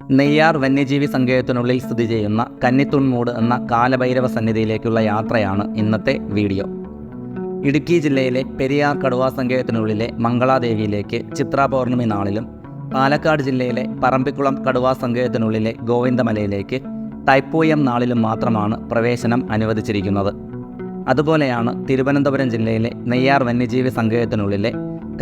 നെയ്യാർ വന്യജീവി സങ്കേതത്തിനുള്ളിൽ സ്ഥിതി ചെയ്യുന്ന കന്നിത്തുൺമൂട് എന്ന കാലഭൈരവ സന്നിധിയിലേക്കുള്ള യാത്രയാണ് ഇന്നത്തെ വീഡിയോ. ഇടുക്കി ജില്ലയിലെ പെരിയാർ കടുവാ സങ്കേതത്തിനുള്ളിലെ മംഗളാദേവിയിലേക്ക് ചിത്രാ പൗർണമി നാളിലും പാലക്കാട് ജില്ലയിലെ പറമ്പിക്കുളം കടുവാ സങ്കേതത്തിനുള്ളിലെ ഗോവിന്ദമലയിലേക്ക് തൈപ്പൂയം നാളിലും മാത്രമാണ് പ്രവേശനം അനുവദിച്ചിരിക്കുന്നത്. അതുപോലെയാണ് തിരുവനന്തപുരം ജില്ലയിലെ നെയ്യാർ വന്യജീവി സങ്കേതത്തിനുള്ളിലെ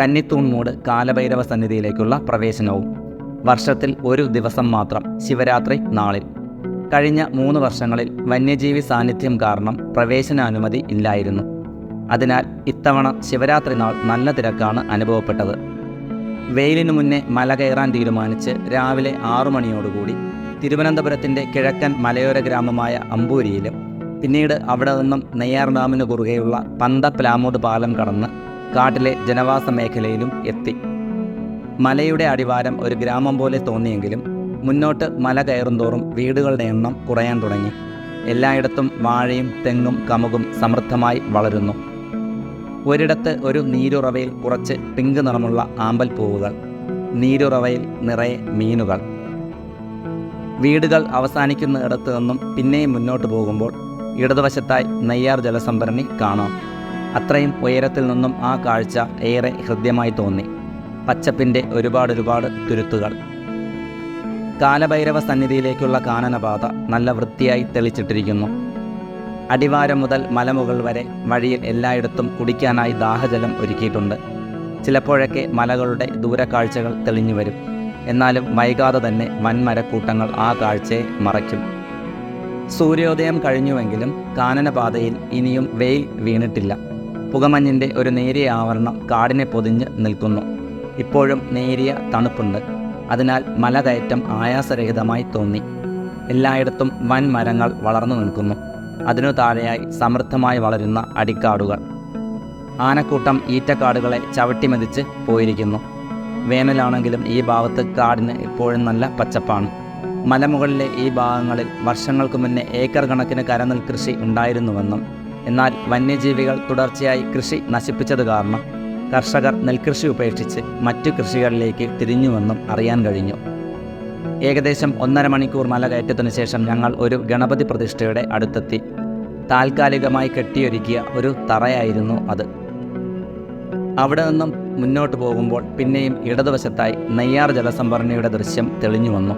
കന്നിത്തൂൺമൂട് കാലഭൈരവ സന്നിധിയിലേക്കുള്ള പ്രവേശനവും. വർഷത്തിൽ ഒരു ദിവസം മാത്രം ശിവരാത്രി നാളിൽ. കഴിഞ്ഞ മൂന്ന് വർഷങ്ങളിൽ വന്യജീവി സാന്നിധ്യം കാരണം പ്രവേശനാനുമതി ഇല്ലായിരുന്നു. അതിനാൽ ഇത്തവണ ശിവരാത്രി നാൾ നല്ല തിരക്കാണ് അനുഭവപ്പെട്ടത്. വെയിലിനു മുന്നേ മല കയറാൻ തീരുമാനിച്ച് രാവിലെ ആറു മണിയോടുകൂടി തിരുവനന്തപുരത്തിന്റെ കിഴക്കൻ മലയോര ഗ്രാമമായ അമ്പൂരിയിലും പിന്നീട് അവിടെ നിന്നും നെയ്യാർ ഡാമിന് കുറുകെയുള്ള പന്തപ്ലാമൂട് പാലം കടന്ന് കാട്ടിലെ ജനവാസ മേഖലയിലും എത്തി. മലയുടെ അടിവാരം ഒരു ഗ്രാമം പോലെ തോന്നിയെങ്കിലും മുന്നോട്ട് മല കയറുന്തോറും വീടുകളുടെ എണ്ണം കുറയാൻ തുടങ്ങി. എല്ലായിടത്തും വാഴയും തെങ്ങും കമുകും സമൃദ്ധമായി വളരുന്നു. ഒരിടത്ത് ഒരു നീരുറവയിൽ കുറച്ച് പിങ്ക് നിറമുള്ള ആമ്പൽ പൂവുകൾ നീരുറവയിൽ നിറയെ മീനുകൾ. വീടുകൾ അവസാനിക്കുന്ന ഇടത്തു നിന്നും പിന്നെയും മുന്നോട്ട് പോകുമ്പോൾ ഇടതുവശത്തായി നെയ്യാർ ജലസംഭരണി കാണാം. അത്രയും ഉയരത്തിൽ നിന്നും ആ കാഴ്ച ഏറെ ഹൃദ്യമായി തോന്നി. പച്ചപ്പിന്റെ ഒരുപാട് ഒരുപാട് തുരുത്തുകൾ. കാലഭൈരവ സന്നിധിയിലേക്കുള്ള കാനനപാത നല്ല വൃത്തിയായി തെളിച്ചിട്ടിരിക്കുന്നു. അടിവാരം മുതൽ മലമുകൾ വരെ വഴിയിൽ എല്ലായിടത്തും കുടിക്കാനായി ദാഹജലം ഒരുക്കിയിട്ടുണ്ട്. ചിലപ്പോഴൊക്കെ മലകളുടെ ദൂരക്കാഴ്ചകൾ തെളിഞ്ഞു വരും. എന്നാലും വൈകാതെ തന്നെ വൻമരക്കൂട്ടങ്ങൾ ആ കാഴ്ചയെ മറയ്ക്കും. സൂര്യോദയം കഴിഞ്ഞുവെങ്കിലും കാനനപാതയിൽ ഇനിയും വെയിൽ വീണിട്ടില്ല. പുകമഞ്ഞിന്റെ ഒരു നേരിയ ആവരണം കാടിനെ പൊതിഞ്ഞ് നിൽക്കുന്നു. ഇപ്പോഴും നേരിയ തണുപ്പുണ്ട്. അതിനാൽ മലകയറ്റം ആയാസരഹിതമായി തോന്നി. എല്ലായിടത്തും വൻ മരങ്ങൾ വളർന്നു നിൽക്കുന്നു. അതിനു താഴെയായി സമൃദ്ധമായി വളരുന്ന അടിക്കാടുകൾ. ആനക്കൂട്ടം ഈറ്റക്കാടുകളെ ചവിട്ടിമെതിച്ച് പോയിരിക്കുന്നു. വേനലാണെങ്കിലും ഈ ഭാഗത്ത് കാടിന് ഇപ്പോഴും നല്ല പച്ചപ്പാണ്. മലമുകളിലെ ഈ ഭാഗങ്ങളിൽ വർഷങ്ങൾക്ക് മുന്നേ ഏക്കർ കണക്കിന് കരനെൽ കൃഷി ഉണ്ടായിരുന്നുവെന്നും എന്നാൽ വന്യജീവികൾ തുടർച്ചയായി കൃഷി നശിപ്പിച്ചത് കാരണം കർഷകർ നെൽകൃഷി ഉപേക്ഷിച്ച് മറ്റു കൃഷികളിലേക്ക് തിരിഞ്ഞുവെന്നും അറിയാൻ കഴിഞ്ഞു. ഏകദേശം ഒന്നര മണിക്കൂർ മല കയറ്റത്തിനു ശേഷം ഞങ്ങൾ ഒരു ഗണപതി പ്രതിഷ്ഠയുടെ അടുത്തെത്തി. താൽക്കാലികമായി കെട്ടിയൊരുക്കിയ ഒരു തറയായിരുന്നു അത്. അവിടെ നിന്നും മുന്നോട്ട് പോകുമ്പോൾ പിന്നെയും ഇടതുവശത്തായി നെയ്യാർ ജലസംഭരണിയുടെ ദൃശ്യം തെളിഞ്ഞു വന്നു.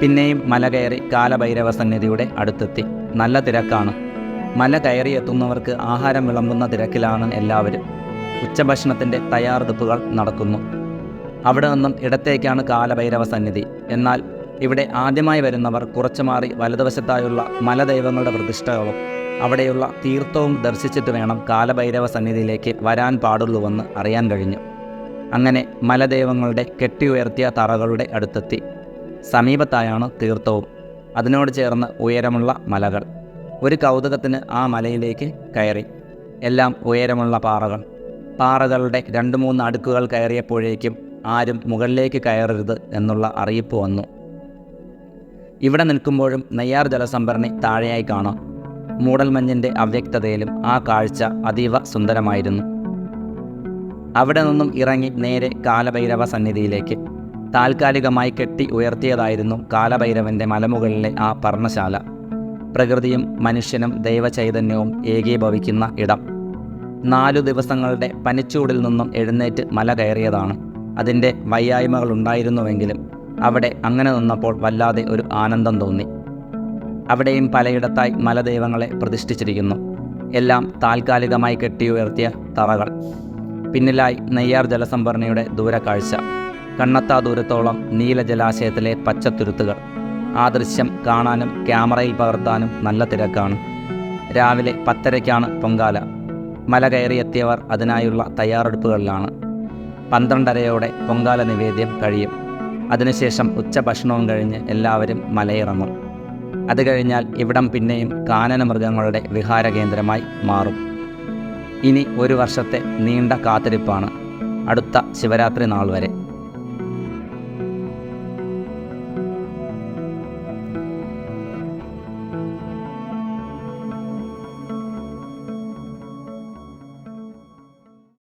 പിന്നെയും മല കയറി കാലഭൈരവ സന്നിധിയുടെ അടുത്തെത്തി. നല്ല തിരക്കാണ്. മല കയറി എത്തുന്നവർക്ക് ആഹാരം വിളമ്പുന്ന തിരക്കിലാണ് എല്ലാവരും. ഉച്ചഭക്ഷണത്തിന്റെ തയ്യാറെടുപ്പുകൾ നടക്കുന്നു. അവിടെ നിന്നും ഇടത്തേക്കാണ് കാലഭൈരവ സന്നിധി. എന്നാൽ ഇവിടെ ആദ്യമായി വരുന്നവർ കുറച്ചു മാറി വലതുവശത്തായുള്ള മലദൈവങ്ങളുടെ പ്രതിഷ്ഠകളും അവിടെയുള്ള തീർത്ഥവും ദർശിച്ചിട്ട് വേണം കാലഭൈരവ സന്നിധിയിലേക്ക് വരാൻ പാടുള്ളൂവെന്ന് അറിയാൻ കഴിഞ്ഞു. അങ്ങനെ മലദൈവങ്ങളുടെ കെട്ടിയുയർത്തിയ തറകളുടെ അടുത്തെത്തി. സമീപത്തായാണ് തീർത്ഥവും. അതിനോട് ചേർന്ന് ഉയരമുള്ള മലകൾ. ഒരു കൗതുകത്തിന് ആ മലയിലേക്ക് കയറി. എല്ലാം ഉയരമുള്ള പാറകൾ. പാറകളുടെ രണ്ട് മൂന്ന് അടുക്കുകൾ കയറിയപ്പോഴേക്കും ആരും മുകളിലേക്ക് കയറരുത് എന്നുള്ള അറിയിപ്പ് വന്നു. ഇവിടെ നിൽക്കുമ്പോഴും നെയ്യാർ ജലസംഭരണി താഴെയായി കാണാം. മൂടൽമഞ്ഞിന്റെ അവ്യക്തതയിലും ആ കാഴ്ച അതീവ സുന്ദരമായിരുന്നു. അവിടെ നിന്നും ഇറങ്ങി നേരെ കാലഭൈരവ സന്നിധിയിലേക്ക്. താൽക്കാലികമായി കെട്ടി ഉയർത്തിയതായിരുന്നു കാലഭൈരവന്റെ മലമുകളിലെ ആ പർണശാല. പ്രകൃതിയും മനുഷ്യനും ദൈവചൈതന്യവും ഏകീഭവിക്കുന്ന ഇടം. നാലു ദിവസങ്ങളുടെ പനിച്ചൂടിൽ നിന്നും എഴുന്നേറ്റ് മല കയറിയതാണ്. അതിന്റെ വയ്യായ്മകൾ ഉണ്ടായിരുന്നുവെങ്കിലും അവിടെ അങ്ങനെ നിന്നപ്പോൾ വല്ലാതെ ഒരു ആനന്ദം തോന്നി. അവിടെയും പലയിടത്തായി മലദൈവങ്ങളെ പ്രതിഷ്ഠിച്ചിരിക്കുന്നു. എല്ലാം താൽക്കാലികമായി കെട്ടിയുയർത്തിയ തറകൾ. പിന്നിലായി നെയ്യാർ ജലസംഭരണിയുടെ ദൂരക്കാഴ്ച. കണ്ണത്താ ദൂരത്തോളം നീല ജലാശയത്തിലെ പച്ചത്തുരുത്തുകൾ. ആ ദൃശ്യം കാണാനും ക്യാമറയിൽ പകർത്താനും നല്ല തിരക്കാണ്. രാവിലെ പത്തരയ്ക്കാണ് പൊങ്കാല. മല കയറിയെത്തിയവർ അതിനായുള്ള തയ്യാറെടുപ്പുകളിലാണ്. പന്ത്രണ്ടരയോടെ പൊങ്കാല നിവേദ്യം കഴിയും. അതിനുശേഷം ഉച്ചഭക്ഷണവും കഴിഞ്ഞ് എല്ലാവരും മലയിറങ്ങും. അത് കഴിഞ്ഞാൽ ഇവിടം പിന്നെയും കാനന മൃഗങ്ങളുടെ വിഹാര കേന്ദ്രമായി മാറും. ഇനി ഒരു വർഷത്തെ നീണ്ട കാത്തിരിപ്പാണ് അടുത്ത ശിവരാത്രി നാൾ വരെ.